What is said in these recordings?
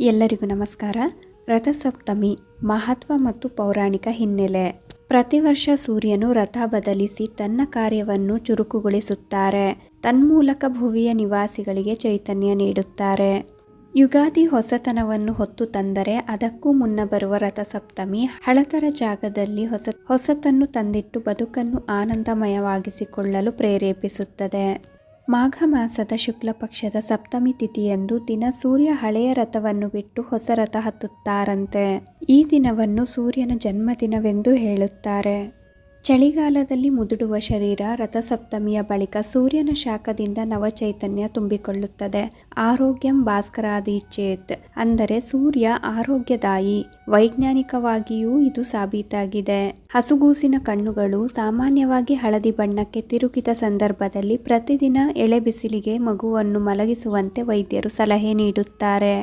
ಎಲ್ಲರಿಗೂ ನಮಸ್ಕಾರ. ರಥಸಪ್ತಮಿ, ಮಹತ್ವ ಮತ್ತು ಪೌರಾಣಿಕ ಹಿನ್ನೆಲೆ. ಪ್ರತಿ ವರ್ಷ ಸೂರ್ಯನು ರಥ ಬದಲಿಸಿ ತನ್ನ ಕಾರ್ಯವನ್ನು ಚುರುಕುಗೊಳಿಸುತ್ತಾರೆ. ತನ್ಮೂಲಕ ಭುವಿಯ ನಿವಾಸಿಗಳಿಗೆ ಚೈತನ್ಯ ನೀಡುತ್ತಾರೆ. ಯುಗಾದಿ ಹೊಸತನವನ್ನು ಹೊತ್ತು ತಂದರೆ ಅದಕ್ಕೂ ಮುನ್ನ ಬರುವ ರಥಸಪ್ತಮಿ ಹಳತರ ಜಾಗದಲ್ಲಿ ಹೊಸ, ಹೊಸತನ್ನು ತಂದಿಟ್ಟು ಬದುಕನ್ನು ಆನಂದಮಯವಾಗಿಸಿಕೊಳ್ಳಲು ಪ್ರೇರೇಪಿಸುತ್ತದೆ. ಮಾಘ ಮಾಸದ ಶುಕ್ಲ ಪಕ್ಷದ ಸಪ್ತಮಿ ತಿಥಿಯಂದು ದಿನ ಸೂರ್ಯ ಹಳೆಯ ರಥವನ್ನು ಬಿಟ್ಟು ಹೊಸ ರಥ ಹತ್ತುತ್ತಾರಂತೆ. ಈ ದಿನವನ್ನು ಸೂರ್ಯನ ಜನ್ಮದಿನವೆಂದು ಹೇಳುತ್ತಾರೆ. ಚಳಿಗಾಲದಲ್ಲಿ ಮುದುಡುವ ಶರೀರ ರಥಸಪ್ತಮಿಯ ಬಳಿಕ ಸೂರ್ಯನ ಶಾಖದಿಂದ ನವಚೈತನ್ಯ ತುಂಬಿಕೊಳ್ಳುತ್ತದೆ. ಆರೋಗ್ಯಂ ಭಾಸ್ಕರಾದಿಚೇತ್ ಅಂದರೆ ಸೂರ್ಯ ಆರೋಗ್ಯದಾಯಿ. ವೈಜ್ಞಾನಿಕವಾಗಿಯೂ ಇದು ಸಾಬೀತಾಗಿದೆ. ಹಸುಗೂಸಿನ ಕಣ್ಣುಗಳು ಸಾಮಾನ್ಯವಾಗಿ ಹಳದಿ ಬಣ್ಣಕ್ಕೆ ತಿರುಗಿದ ಸಂದರ್ಭದಲ್ಲಿ ಪ್ರತಿದಿನ ಎಳೆ ಬಿಸಿಲಿಗೆ ಮಗುವನ್ನು ಮಲಗಿಸುವಂತೆ ವೈದ್ಯರು ಸಲಹೆ ನೀಡುತ್ತಾರೆ.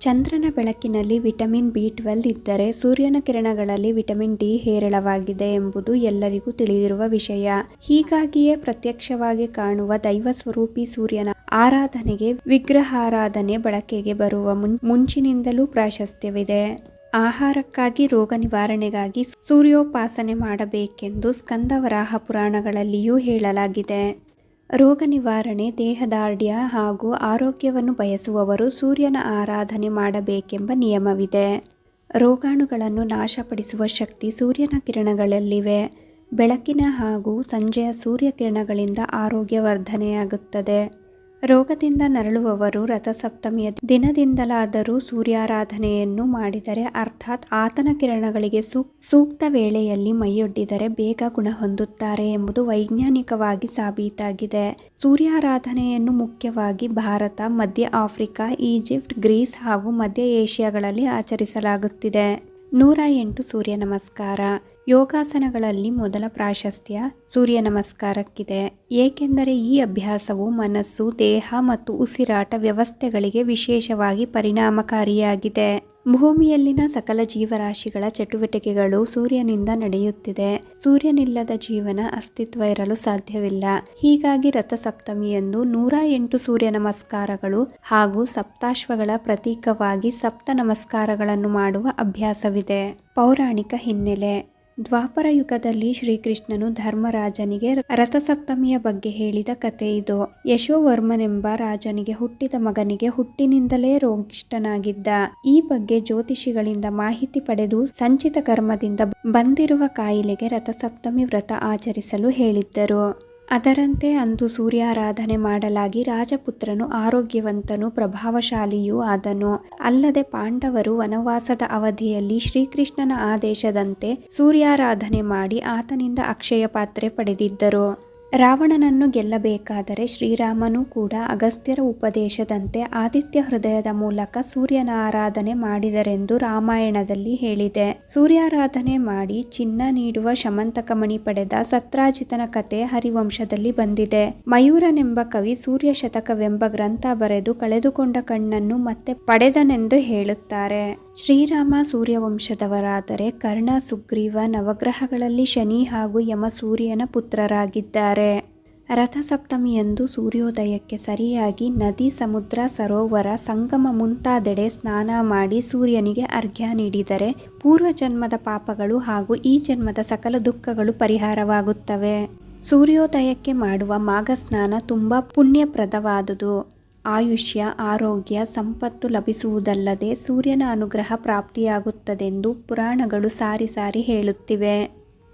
ಚಂದ್ರನ ಬೆಳಕಿನಲ್ಲಿ ವಿಟಮಿನ್ ಬಿ ಟ್ವೆಲ್ ಇದ್ದರೆ ಸೂರ್ಯನ ಕಿರಣಗಳಲ್ಲಿ ವಿಟಮಿನ್ ಡಿ ಹೇರಳವಾಗಿದೆ ಎಂಬುದು ಎಲ್ಲರಿಗೂ ತಿಳಿದಿರುವ ವಿಷಯ. ಹೀಗಾಗಿಯೇ ಪ್ರತ್ಯಕ್ಷವಾಗಿ ಕಾಣುವ ದೈವ ಸ್ವರೂಪಿ ಸೂರ್ಯನ ಆರಾಧನೆಗೆ ವಿಗ್ರಹಾರಾಧನೆ ಬಳಕೆಗೆ ಬರುವ ಮುನ್, ಮುಂಚಿನಿಂದಲೂ ಪ್ರಾಶಸ್ತ್ಯವಿದೆ. ಆಹಾರಕ್ಕಾಗಿ ರೋಗ ನಿವಾರಣೆಗಾಗಿ ಸೂರ್ಯೋಪಾಸನೆ ಮಾಡಬೇಕೆಂದು ಸ್ಕಂದವರಾಹ ಪುರಾಣಗಳಲ್ಲಿಯೂ ಹೇಳಲಾಗಿದೆ. ರೋಗ ನಿವಾರಣೆ ದೇಹದಾರ್ಢ್ಯ ಹಾಗೂ ಆರೋಗ್ಯವನ್ನು ಬಯಸುವವರು ಸೂರ್ಯನ ಆರಾಧನೆ ಮಾಡಬೇಕೆಂಬ ನಿಯಮವಿದೆ. ರೋಗಾಣುಗಳನ್ನು ನಾಶಪಡಿಸುವ ಶಕ್ತಿ ಸೂರ್ಯನ ಕಿರಣಗಳಲ್ಲಿವೆ. ಬೆಳಕಿನ ಹಾಗೂ ಸಂಜೆಯ ಸೂರ್ಯಕಿರಣಗಳಿಂದ ಆರೋಗ್ಯವರ್ಧನೆಯಾಗುತ್ತದೆ ಆರೋಗ್ಯ ವರ್ಧನೆಯಾಗುತ್ತದೆ. ರೋಗದಿಂದ ನರಳುವವರು ರಥಸಪ್ತಮಿಯ ದಿನದಿಂದಲಾದರೂ ಸೂರ್ಯಾರಾಧನೆಯನ್ನು ಮಾಡಿದರೆ ಅರ್ಥಾತ್ ಆತನ ಕಿರಣಗಳಿಗೆ ಸೂಕ್ತ ವೇಳೆಯಲ್ಲಿ ಮೈಯೊಡ್ಡಿದರೆ ಬೇಗ ಗುಣ ಹೊಂದುತ್ತಾರೆ ಎಂಬುದು ವೈಜ್ಞಾನಿಕವಾಗಿ ಸಾಬೀತಾಗಿದೆ. ಸೂರ್ಯಾರಾಧನೆಯನ್ನು ಮುಖ್ಯವಾಗಿ ಭಾರತ, ಮಧ್ಯ ಆಫ್ರಿಕಾ, ಈಜಿಪ್ಟ್, ಗ್ರೀಸ್ ಹಾಗೂ ಮಧ್ಯ ಏಷ್ಯಾಗಳಲ್ಲಿ ಆಚರಿಸಲಾಗುತ್ತಿದೆ. ನೂರ ಎಂಟು ಸೂರ್ಯ ನಮಸ್ಕಾರ. ಯೋಗಾಸನಗಳಲ್ಲಿ ಮೊದಲ ಪ್ರಾಶಸ್ತ್ಯ ಸೂರ್ಯ ನಮಸ್ಕಾರಕ್ಕಿದೆ. ಏಕೆಂದರೆ ಈ ಅಭ್ಯಾಸವು ಮನಸ್ಸು, ದೇಹ ಮತ್ತು ಉಸಿರಾಟ ವ್ಯವಸ್ಥೆಗಳಿಗೆ ವಿಶೇಷವಾಗಿ ಪರಿಣಾಮಕಾರಿಯಾಗಿದೆ. ಭೂಮಿಯಲ್ಲಿನ ಸಕಲ ಜೀವರಾಶಿಗಳ ಚಟುವಟಿಕೆಗಳು ಸೂರ್ಯನಿಂದ ನಡೆಯುತ್ತಿದೆ. ಸೂರ್ಯನಿಲ್ಲದ ಜೀವನ ಅಸ್ತಿತ್ವ ಇರಲು ಸಾಧ್ಯವಿಲ್ಲ. ಹೀಗಾಗಿ ರಥಸಪ್ತಮಿಯಂದು ನೂರ ಎಂಟು ಸೂರ್ಯ ನಮಸ್ಕಾರಗಳು ಹಾಗೂ ಸಪ್ತಾಶ್ವಗಳ ಪ್ರತೀಕವಾಗಿ ಸಪ್ತ ನಮಸ್ಕಾರಗಳನ್ನು ಮಾಡುವ ಅಭ್ಯಾಸವಿದೆ. ಪೌರಾಣಿಕ ಹಿನ್ನೆಲೆ. ದ್ವಾಪರ ಯುಗದಲ್ಲಿ ಶ್ರೀಕೃಷ್ಣನು ಧರ್ಮರಾಜನಿಗೆ ರಥಸಪ್ತಮಿಯ ಬಗ್ಗೆ ಹೇಳಿದ ಕತೆ ಇದು. ಯಶೋವರ್ಮನೆಂಬ ರಾಜನಿಗೆ ಹುಟ್ಟಿದ ಮಗನಿಗೆ ಹುಟ್ಟಿನಿಂದಲೇ ರೋಗಿಷ್ಠನಾಗಿದ್ದ. ಈ ಬಗ್ಗೆ ಜ್ಯೋತಿಷಿಗಳಿಂದ ಮಾಹಿತಿ ಪಡೆದು ಸಂಚಿತ ಕರ್ಮದಿಂದ ಬಂದಿರುವ ಕಾಯಿಲೆಗೆ ರಥಸಪ್ತಮಿ ವ್ರತ ಆಚರಿಸಲು ಹೇಳಿದ್ದರು. ಅದರಂತೆ ಅಂದು ಸೂರ್ಯಾರಾಧನೆ ಮಾಡಲಾಗಿ ರಾಜಪುತ್ರನು ಆರೋಗ್ಯವಂತನು ಪ್ರಭಾವಶಾಲಿಯೂ ಆದನು. ಅಲ್ಲದೆ ಪಾಂಡವರು ವನವಾಸದ ಅವಧಿಯಲ್ಲಿ ಶ್ರೀಕೃಷ್ಣನ ಆದೇಶದಂತೆ ಸೂರ್ಯಾರಾಧನೆ ಮಾಡಿ ಆತನಿಂದ ಅಕ್ಷಯ ಪಾತ್ರೆ ಪಡೆದಿದ್ದರು. ರಾವಣನನ್ನು ಗೆಲ್ಲಬೇಕಾದರೆ ಶ್ರೀರಾಮನು ಕೂಡ ಅಗಸ್ತ್ಯರ ಉಪದೇಶದಂತೆ ಆದಿತ್ಯ ಹೃದಯದ ಮೂಲಕ ಸೂರ್ಯನ ಆರಾಧನೆ ಮಾಡಿದರೆಂದು ರಾಮಾಯಣದಲ್ಲಿ ಹೇಳಿದೆ. ಸೂರ್ಯಾರಾಧನೆ ಮಾಡಿ ಚಿನ್ನ ನೀಡುವ ಶಮಂತಕಮಣಿ ಪಡೆದ ಸತ್ರಾಜಿತನ ಕತೆ ಹರಿವಂಶದಲ್ಲಿ ಬಂದಿದೆ. ಮಯೂರನೆಂಬ ಕವಿ ಸೂರ್ಯ ಶತಕವೆಂಬ ಗ್ರಂಥ ಬರೆದು ಕಳೆದುಕೊಂಡ ಕಣ್ಣನ್ನು ಮತ್ತೆ ಪಡೆದನೆಂದು ಹೇಳುತ್ತಾರೆ. ಶ್ರೀರಾಮ ಸೂರ್ಯವಂಶದವರಾದರೆ ಕರ್ಣ, ಸುಗ್ರೀವ, ನವಗ್ರಹಗಳಲ್ಲಿ ಶನಿ ಹಾಗೂ ಯಮ ಸೂರ್ಯನ ಪುತ್ರರಾಗಿದ್ದಾರೆ. ರಥಸಪ್ತಮಿಯಂದು ಸೂರ್ಯೋದಯಕ್ಕೆ ಸರಿಯಾಗಿ ನದಿ, ಸಮುದ್ರ, ಸರೋವರ, ಸಂಗಮ ಮುಂತಾದೆಡೆ ಸ್ನಾನ ಮಾಡಿ ಸೂರ್ಯನಿಗೆ ಅರ್ಘ್ಯ ನೀಡಿದರೆ ಪೂರ್ವ ಜನ್ಮದ ಪಾಪಗಳು ಹಾಗೂ ಈ ಜನ್ಮದ ಸಕಲ ದುಃಖಗಳು ಪರಿಹಾರವಾಗುತ್ತವೆ. ಸೂರ್ಯೋದಯಕ್ಕೆ ಮಾಡುವ ಮಾಘ ಸ್ನಾನ ತುಂಬ ಪುಣ್ಯಪ್ರದವಾದುದು. ಆಯುಷ್ಯ ಆರೋಗ್ಯ ಸಂಪತ್ತು ಲಭಿಸುವುದಲ್ಲದೆ ಸೂರ್ಯನ ಅನುಗ್ರಹ ಪ್ರಾಪ್ತಿಯಾಗುತ್ತದೆಂದು ಪುರಾಣಗಳು ಸಾರಿ ಸಾರಿ ಹೇಳುತ್ತಿವೆ.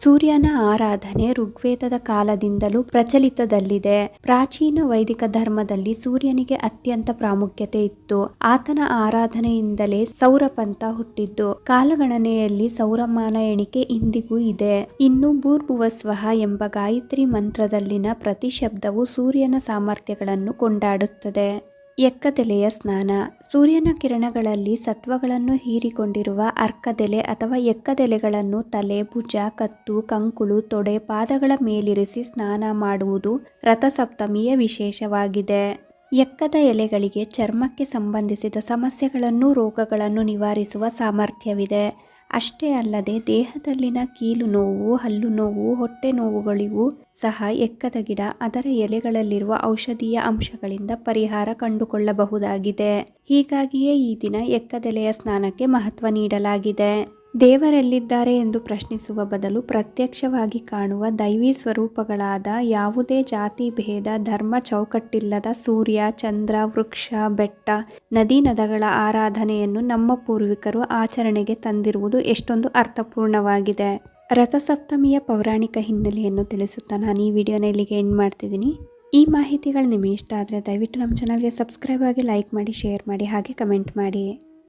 ಸೂರ್ಯನ ಆರಾಧನೆ ಋಗ್ವೇದದ ಕಾಲದಿಂದಲೂ ಪ್ರಚಲಿತದಲ್ಲಿದೆ. ಪ್ರಾಚೀನ ವೈದಿಕ ಧರ್ಮದಲ್ಲಿ ಸೂರ್ಯನಿಗೆ ಅತ್ಯಂತ ಪ್ರಾಮುಖ್ಯತೆ ಇತ್ತು. ಆತನ ಆರಾಧನೆಯಿಂದಲೇ ಸೌರಪಂಥ ಹುಟ್ಟಿದ್ದು. ಕಾಲಗಣನೆಯಲ್ಲಿ ಸೌರಮಾನ ಎಣಿಕೆ ಇಂದಿಗೂ ಇದೆ. ಇನ್ನು ಭೂರ್ಭುವಸ್ವಹ ಎಂಬ ಗಾಯತ್ರಿ ಮಂತ್ರದಲ್ಲಿನ ಪ್ರತಿ ಶಬ್ದವು ಸೂರ್ಯನ ಸಾಮರ್ಥ್ಯಗಳನ್ನು ಕೊಂಡಾಡುತ್ತದೆ. ಎಕ್ಕದೆಲೆಯ ಸ್ನಾನ. ಸೂರ್ಯನ ಕಿರಣಗಳಲ್ಲಿ ಸತ್ವಗಳನ್ನು ಹೀರಿಕೊಂಡಿರುವ ಅರ್ಕದೆಲೆ ಅಥವಾ ಎಕ್ಕದೆಲೆಗಳನ್ನು ತಲೆ, ಭುಜ, ಕತ್ತು, ಕಂಕುಳು, ತೊಡೆ, ಪಾದಗಳ ಮೇಲಿರಿಸಿ ಸ್ನಾನ ಮಾಡುವುದು ರಥಸಪ್ತಮಿಯ ವಿಶೇಷವಾಗಿದೆ. ಎಕ್ಕದ ಎಲೆಗಳಿಗೆ ಚರ್ಮಕ್ಕೆ ಸಂಬಂಧಿಸಿದ ಸಮಸ್ಯೆಗಳನ್ನು, ರೋಗಗಳನ್ನು ನಿವಾರಿಸುವ ಸಾಮರ್ಥ್ಯವಿದೆ. ಅಷ್ಟೇ ಅಲ್ಲದೆ ದೇಹದಲ್ಲಿನ ಕೀಲು ನೋವು, ಹಲ್ಲು ನೋವು, ಹೊಟ್ಟೆ ನೋವುಗಳಿಗೂ ಸಹ ಎಕ್ಕದ ಗಿಡ, ಅದರ ಎಲೆಗಳಲ್ಲಿರುವ ಔಷಧೀಯ ಅಂಶಗಳಿಂದ ಪರಿಹಾರ ಕಂಡುಕೊಳ್ಳಬಹುದಾಗಿದೆ. ಹೀಗಾಗಿಯೇ ಈ ದಿನ ಎಕ್ಕದೆಲೆಯ ಸ್ನಾನಕ್ಕೆ ಮಹತ್ವ ನೀಡಲಾಗಿದೆ. ದೇವರೆಲ್ಲಿದ್ದಾರೆ ಎಂದು ಪ್ರಶ್ನಿಸುವ ಬದಲು ಪ್ರತ್ಯಕ್ಷವಾಗಿ ಕಾಣುವ ದೈವಿ ಸ್ವರೂಪಗಳಾದ ಯಾವುದೇ ಜಾತಿ ಭೇದ, ಧರ್ಮ, ಚೌಕಟ್ಟಿಲ್ಲದ ಸೂರ್ಯ, ಚಂದ್ರ, ವೃಕ್ಷ, ಬೆಟ್ಟ, ನದಿ ನದಗಳ ಆರಾಧನೆಯನ್ನು ನಮ್ಮ ಪೂರ್ವಿಕರು ಆಚರಣೆಗೆ ತಂದಿರುವುದು ಎಷ್ಟೊಂದು ಅರ್ಥಪೂರ್ಣವಾಗಿದೆ. ರಥಸಪ್ತಮಿಯ ಪೌರಾಣಿಕ ಹಿನ್ನೆಲೆಯನ್ನು ತಿಳಿಸುತ್ತಾ ನಾನು ಈ ವಿಡಿಯೋನ ಇಲ್ಲಿಗೆ ಎಂಡ್ ಮಾಡ್ತಿದ್ದೀನಿ. ಈ ಮಾಹಿತಿಗಳು ನಿಮಗೆ ಇಷ್ಟ ಆದರೆ ದಯವಿಟ್ಟು ನಮ್ಮ ಚಾನಲ್ಗೆ ಸಬ್ಸ್ಕ್ರೈಬ್ ಆಗಿ ಲೈಕ್ ಮಾಡಿ, ಶೇರ್ ಮಾಡಿ, ಹಾಗೆ ಕಮೆಂಟ್ ಮಾಡಿ.